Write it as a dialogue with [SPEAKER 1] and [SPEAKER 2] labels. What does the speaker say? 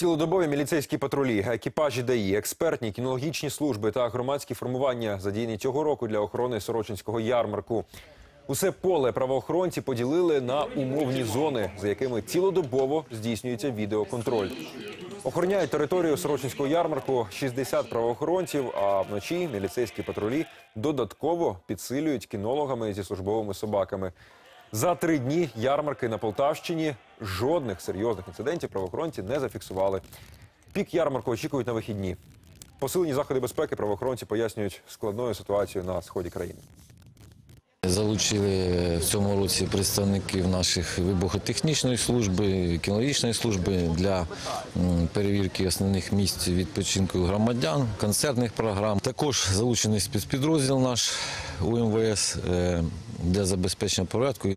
[SPEAKER 1] Цілодобові міліцейські патрулі, екіпажі ДАІ, експертні, кінологічні служби та громадські формування задіяні цього року для охорони Сорочинського ярмарку. Усе поле правоохоронці поділили на умовні зони, за якими цілодобово здійснюється відеоконтроль. Охороняють територію Сорочинського ярмарку 60 правоохоронців, а вночі міліцейські патрулі додатково підсилюють кінологами зі службовими собаками. За три дні ярмарки на Полтавщині жодних серйозних інцидентів правоохоронці не зафіксували. Пік ярмарку очікують на вихідні. Посилені заходи безпеки правоохоронці пояснюють складною ситуацією на сході країни.
[SPEAKER 2] Залучили в цьому році представників наших вибухотехнічної служби, кінологічної служби для перевірки основних місць відпочинку громадян, концертних програм. Також залучений спецпідрозділ наш УМВС е, для забезпечення порядку.